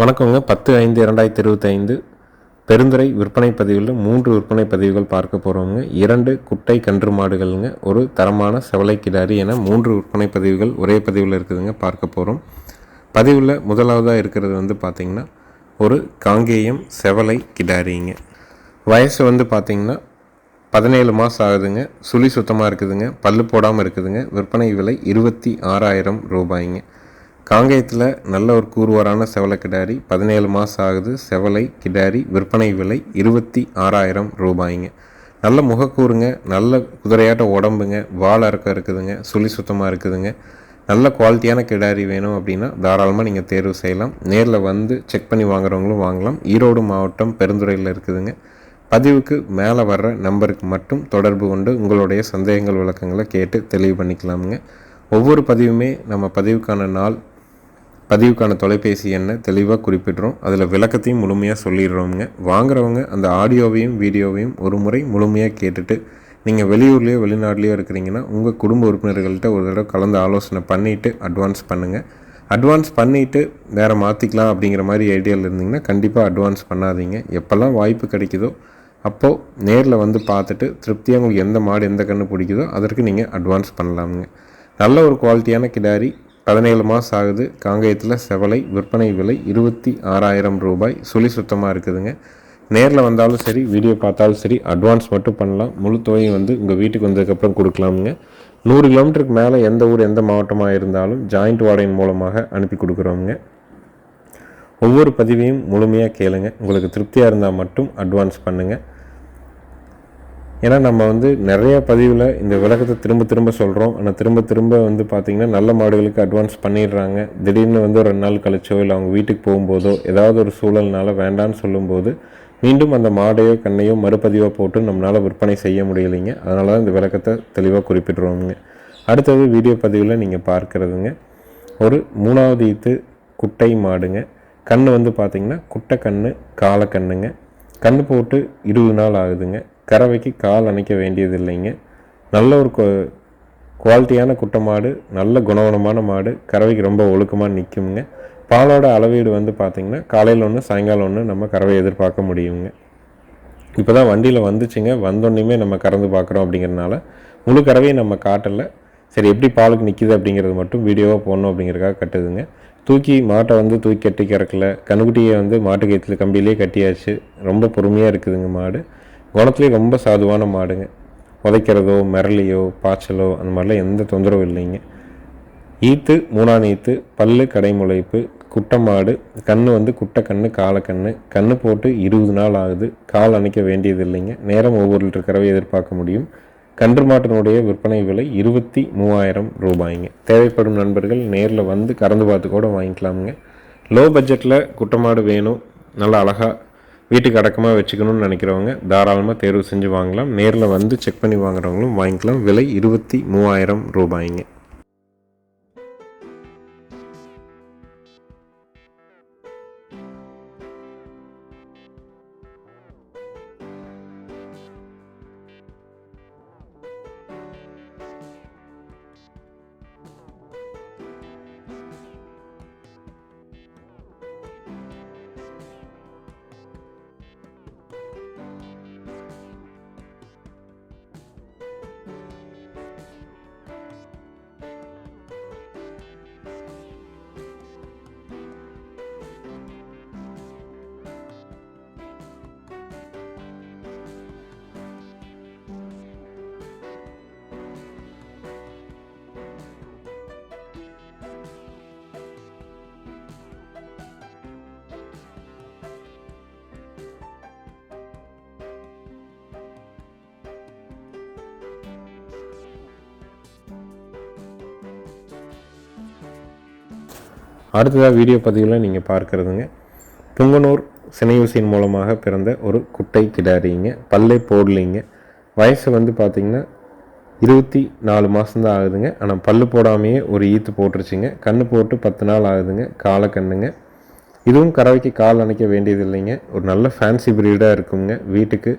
வணக்கங்க. பத்து ஐந்து இரண்டாயிரத்தி இருபத்தைந்து பெருந்துறை விற்பனை பதிவில் மூன்று விற்பனை பதிவுகள் பார்க்க போகிறோங்க இரண்டு குட்டை கன்று மாடுகள்ங்க. ஒரு தரமான செவலை கிடாரி என மூன்று விற்பனை பதிவுகள் ஒரே பதிவில் இருக்குதுங்க பார்க்க போகிறோம் பதிவில் முதலாவதாக இருக்கிறது வந்து பார்த்திங்கன்னா ஒரு காங்கேயம் செவலை கிடாரிங்க. வயசு வந்து பார்த்திங்கன்னா பதினேழு மாதம் ஆகுதுங்க. சுழி சுத்தமாக இருக்குதுங்க. பல்லு போடாமல் இருக்குதுங்க. விற்பனை விலை இருபத்தி ஆறாயிரம் ரூபாய்ங்க. காங்கேயத்தில் நல்ல ஒரு கூறுவாரான செவலை கிடாரி. பதினேழு மாதம் ஆகுது. செவலை கிடாரி விற்பனை விலை இருபத்தி ஆறாயிரம் ரூபாய்ங்க. நல்ல முகக்கூறுங்க. நல்ல குதிரையாட்ட உடம்புங்க. வால் அறக்கம் இருக்குதுங்க. சுழி சுத்தமாக இருக்குதுங்க. நல்ல குவாலிட்டியான கிடாரி வேணும் அப்படின்னா தாராளமாக நீங்கள் தேர்வு செய்யலாம். நேரில் வந்து செக் பண்ணி வாங்குறவங்களும் வாங்கலாம். ஈரோடு மாவட்டம் பெருந்துறையில் இருக்குதுங்க. பதிவுக்கு மேலே வர்ற நம்பருக்கு மட்டும் தொடர்பு கொண்டு உங்களுடைய சந்தேகங்கள் விளக்கங்களை கேட்டு தெளிவு பண்ணிக்கலாமுங்க. ஒவ்வொரு பதிவுமே நம்ம பதிவுக்கான நாள் பதிவுக்கான தொலைபேசி எண்ணை தெளிவாக குறிப்பிடுறோம். அதில் விளக்கத்தையும் முழுமையாக சொல்லிடுறோமுங்க. வாங்குறவங்க அந்த ஆடியோவையும் வீடியோவையும் ஒரு முறை முழுமையாக கேட்டுட்டு நீங்கள் வெளியூர்லேயோ வெளிநாட்லேயோ இருக்கிறீங்கன்னா உங்கள் குடும்ப உறுப்பினர்கள்ட்ட ஒரு தடவை கலந்து ஆலோசனை பண்ணிவிட்டு அட்வான்ஸ் பண்ணுங்கள் அட்வான்ஸ் பண்ணிவிட்டு வேறு மாற்றிக்கலாம் அப்படிங்கிற மாதிரி ஐடியாவில் இருந்தீங்கன்னா கண்டிப்பாக அட்வான்ஸ் பண்ணாதீங்க. எப்போல்லாம் வாய்ப்பு கிடைக்குதோ அப்போது நேரில் வந்து பார்த்துட்டு திருப்தியாக உங்களுக்கு எந்த மாடு எந்த கன்று பிடிக்குதோ அதற்கு நீங்கள் அட்வான்ஸ் பண்ணலாமுங்க. நல்ல ஒரு குவாலிட்டியான கிடாரி பதினேழு மாதம் ஆகுது. காங்கேயத்தில் செவலை விற்பனை விலை இருபத்தி ஆறாயிரம் ரூபாய். சுழி சுத்தமாக இருக்குதுங்க. நேரில் வந்தாலும் சரி வீடியோ பார்த்தாலும் சரி அட்வான்ஸ் மட்டும் பண்ணலாம். முழு தொகையும் வந்து உங்கள் வீட்டுக்கு வந்ததுக்கப்புறம் கொடுக்கலாமுங்க. நூறு கிலோமீட்டருக்கு மேலே எந்த ஊர் எந்த மாவட்டமாக இருந்தாலும் ஜாயிண்ட் வாடகையின் மூலமாக அனுப்பி கொடுக்குறோமுங்க. ஒவ்வொரு பதிவையும் முழுமையாக கேளுங்க. உங்களுக்கு திருப்தியாக இருந்தால் மட்டும் அட்வான்ஸ் பண்ணுங்கள் ஏன்னா நம்ம வந்து நிறைய பதிவில் இந்த விளக்கத்தை திரும்ப திரும்ப சொல்கிறோம் ஆனால் திரும்ப திரும்ப வந்து பார்த்திங்கன்னா நல்ல மாடுகளுக்கு அட்வான்ஸ் பண்ணிடுறாங்க. திடீர்னு வந்து ஒரு ரெண்டு நாள் கழிச்சோ இல்லை அவங்க வீட்டுக்கு போகும்போதோ ஏதாவது ஒரு சூழல்னால வேண்டான்னு சொல்லும்போது மீண்டும் அந்த மாடையோ கண்ணையோ மறுபதிவாக போட்டு நம்மளால் விற்பனை செய்ய முடியலைங்க. அதனால தான் இந்த விளக்கத்தை தெளிவாக குறிப்பிட்றோங்க அடுத்தது வீடியோ பதிவில் நீங்கள் பார்க்குறதுங்க. ஒரு மூணாவது ஈத்து குட்டை மாடுங்க. கண் வந்து பார்த்திங்கன்னா குட்டை கண் காலை கண்ணுங்க கண் போட்டு இருபது நாள் ஆகுதுங்க. கறவைக்கு கால் அணைக்க வேண்டியது இல்லைங்க நல்ல ஒரு குவாலிட்டியான குட்டை மாடு நல்ல குணவனமான மாடு கறவைக்கு ரொம்ப ஒழுக்கமாக நிற்குங்க பாலோட அளவீடு வந்து பார்த்திங்கன்னா காலையில் ஒன்று சாயங்காலம் ஒன்று நம்ம கறவை எதிர்பார்க்க முடியுங்க. இப்போ தான் வண்டியில் வந்துச்சுங்க. வந்தோடனேயுமே நம்ம கறந்து பார்க்குறோம் அப்படிங்கிறனால முழு கறவையை நம்ம காட்டலை. சரி எப்படி பாலுக்கு நிற்கிது அப்படிங்கிறது மட்டும் வீடியோவாக போடணும் அப்படிங்கிறக்காக கட்டுதுங்க. தூக்கி மாட்டை வந்து தூக்கி கட்டி கறக்கல. கண்ணுக்குட்டியை வந்து மாட்டு கயிற்றுல கம்பியிலே கட்டியாச்சு. ரொம்ப பொறுமையாக இருக்குதுங்க மாடு. குணத்துலேயும் ரொம்ப சாதுவான மாடுங்க. உதைக்கிறதோ மிரளியோ பாய்ச்சலோ அந்த மாதிரிலாம் எந்த தொந்தரவும் இல்லைங்க. ஈத்து மூணாம் ஈத்து பல்லு கடைமுளைப்பு குட்டை மாடு கண் வந்து குட்டை கண் காலை கண் போட்டு இருபது நாள் ஆகுது. கால் அணைக்க வேண்டியது இல்லைங்க. நேரம் ஒவ்வொரு லிட்டர் கறவை எதிர்பார்க்க முடியும். கன்று மாட்டினுடைய விற்பனை விலை இருபத்தி மூவாயிரம் ரூபாய்ங்க. தேவைப்படும் நண்பர்கள் நேரில் வந்து கறந்து பார்த்து கூட வாங்கிக்கலாமுங்க. லோ பட்ஜெட்டில் குட்டை மாடு வேணும். நல்லா அழகாக வீட்டுக்கு அடக்கமாக வச்சுக்கணும்னு நினைக்கிறவங்க தாராளமாக தேர்வு செஞ்சு வாங்கலாம். நேரில் வந்து செக் பண்ணி வாங்குறவங்களும் வாங்கிக்கலாம். விலை இருபத்தி மூவாயிரம் ரூபாய்ங்க. அடுத்ததாக வீடியோ பதிவில் நீங்கள் பார்க்குறதுங்க. புங்கனூர் சினையூசியின் மூலமாக பிறந்த ஒரு குட்டை கிடாரிங்க. பல்லே போடலிங்க. வயசு வந்து பார்த்திங்கன்னா இருபத்தி நாலு மாதம்தான் ஆகுதுங்க. ஆனால் பல்லு போடாமையே ஒரு ஈத்து போட்டுருச்சுங்க. கண்ணு போட்டு பத்து நாள் ஆகுதுங்க. காலை கண்ணுங்க. இதுவும் கறவைக்கு கால் அணைக்க வேண்டியது இல்லைங்க ஒரு நல்ல ஃபேன்சி ப்ரீடாக இருக்குங்க. வீட்டுக்கு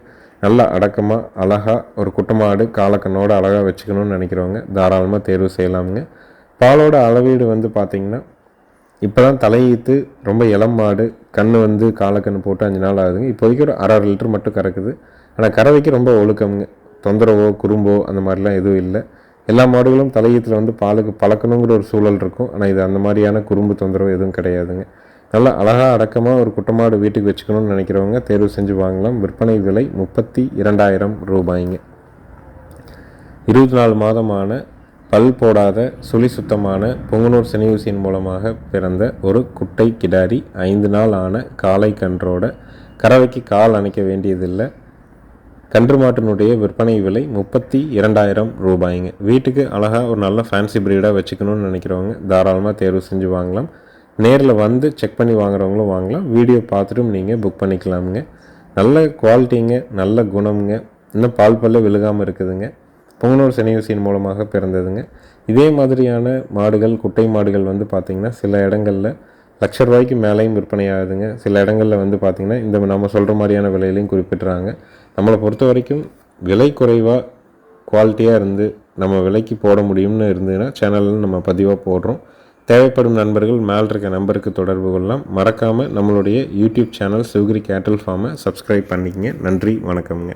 நல்லா அடக்கமாக அழகாக ஒரு குட்டமாடு காலக்கண்ணோடு அழகாக வச்சுக்கணும்னு நினைக்கிறவங்க தாராளமாக தேர்வு செய்யலாமுங்க. பாலோட அளவீடு வந்து பார்த்திங்கன்னா இப்போ தான் தலையீத்து ரொம்ப இளம் மாடு. கண் வந்து காலக்கண் போட்டு அஞ்சு நாள் ஆகுதுங்க. இப்போதைக்கு ஒரு அரை அரை லிட்டர் மட்டும் கறக்குது. ஆனால் கறவைக்கு ரொம்ப ஒழுக்கம்ங்க. தொந்தரவோ குறும்போ அந்த மாதிரிலாம் எதுவும் இல்லை. எல்லா மாடுகளும் தலையீத்தில் வந்து பாலுக்கு பழக்கணுங்கிற ஒரு சூழல் இருக்கும். ஆனால் இது அந்த மாதிரியான குறும்பு தொந்தரவு எதுவும் கிடையாதுங்க. நல்லா அழகாக அடக்கமாக ஒரு குட்டமாடு வீட்டுக்கு வச்சுக்கணும்னு நினைக்கிறவங்க தேர்வு செஞ்சு வாங்கலாம். விற்பனை விலை முப்பத்தி இரண்டாயிரம் ரூபாய்ங்க. இருபத்தி நாலு மாதமான பல் போடாத சுழி சுத்தமான பொங்கனூர் செனியூசியின் மூலமாக பிறந்த ஒரு குட்டை கிடாரி ஐந்து நாள் ஆன காலை கன்றோட கறவைக்கு கால் அணைக்க வேண்டியதில்லை. கன்று மாட்டினுடைய விற்பனை விலை முப்பத்தி இரண்டாயிரம் ரூபாய்ங்க. வீட்டுக்கு அழகாக ஒரு நல்ல ஃபேன்சி ப்ரீடாக வச்சுக்கணும்னு நினைக்கிறவங்க தாராளமாக தேர்வு செஞ்சு வாங்கலாம். நேரில் வந்து செக் பண்ணி வாங்குறவங்களும் வாங்கலாம். வீடியோ பார்த்துட்டும் நீங்கள் புக் பண்ணிக்கலாமுங்க. நல்ல குவாலிட்டிங்க நல்ல குணம்ங்க. இன்னும் பால் பல்ல விழுகாமல் இருக்குதுங்க. பொங்கனூர் செனியூசியின் மூலமாக பிறந்ததுங்க. இதே மாதிரியான மாடுகள் குட்டை மாடுகள் வந்து பார்த்திங்கன்னா சில இடங்களில் லட்ச ரூபாய்க்கு மேலேயும் விற்பனை ஆகுதுங்க. சில இடங்களில் வந்து பார்த்திங்கன்னா இந்த நம்ம சொல்கிற மாதிரியான விலையிலையும் குறிப்பிட்றாங்க. நம்மளை பொறுத்த வரைக்கும் விலை குறைவாக குவாலிட்டியாக இருந்து நம்ம விலைக்கு போட முடியும்னு இருந்ததுன்னா சேனலில் நம்ம பதிவாக போடுறோம். தேவைப்படும் நண்பர்கள் மேல் இருக்க நம்பருக்கு தொடர்பு கொள்ளலாம். மறக்காமல் நம்மளுடைய யூடியூப் சேனல் சிவகிரி கேட்டல் ஃபார்மை சப்ஸ்கிரைப் பண்ணிக்கங்க. நன்றி வணக்கம்ங்க.